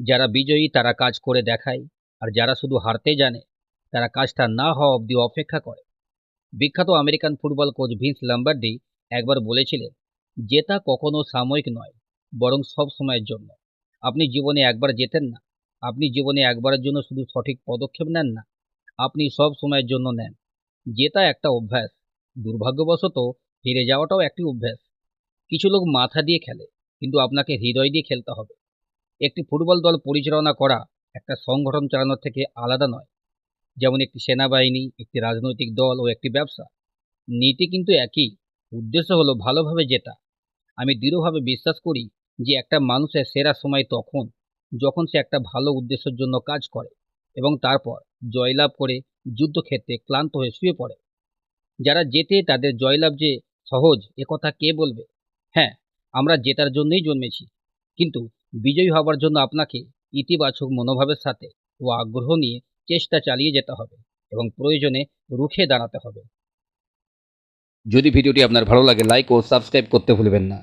যারা বিজয়ী, তারা কাজ করে দেখায়, আর যারা শুধু হারতে জানে, তারা কাজটা না হওয়া অবধি অপেক্ষা করে। বিখ্যাত American football coach Vince Lombardi একবার বলেছিলেন, জেতা কখনো সাময়িক নয়, বরং সব সময়ের জন্য। আপনি জীবনে একবার জেতেন না, আপনি জীবনে একবারের জন্য শুধু সঠিক পদক্ষেপ নেন না, আপনি সব সময়ের জন্য নেন। জেতা একটা অভ্যাস, দুর্ভাগ্যবশত হেরে যাওয়াটাও একটি অভ্যাস। কিছু লোক মাথা দিয়ে খেলে, কিন্তু আপনাকে হৃদয় দিয়ে খেলতে হবে। একটি ফুটবল দল পরিচালনা করা একটা সংগঠন চালানোর থেকে আলাদা নয়। যেমন একটি সেনাবাহিনী, একটি রাজনৈতিক দল ও একটি ব্যবসা। নীতি কিন্তু একই। উদ্দেশ্য হলো ভালোভাবে জেতা। আমি দৃঢ়ভাবে বিশ্বাস করি যে একটা মানুষের সেরা সময় তখন, যখন সে একটা ভালো উদ্দেশ্যের জন্য কাজ করে এবং তারপর জয়লাভ করে যুদ্ধক্ষেত্রে ক্লান্ত হয়ে শুয়ে পড়ে। যারা জেতে তাদের জয়লাভ যে সহজ একথা কে বলবে? হ্যাঁ আমরা জেতার জন্যই জন্মেছি। কিন্তু বিজয়ী হবার জন্য আপনাকে ইতিবাচক মনোভাবের সাথে ও আগ্রহ নিয়ে চেষ্টা চালিয়ে যেতে হবে এবং প্রয়োজনে রুখে দাঁড়াতে হবে। যদি ভিডিওটি আপনার ভালো লাগে লাইক ও সাবস্ক্রাইব করতে ভুলবেন না।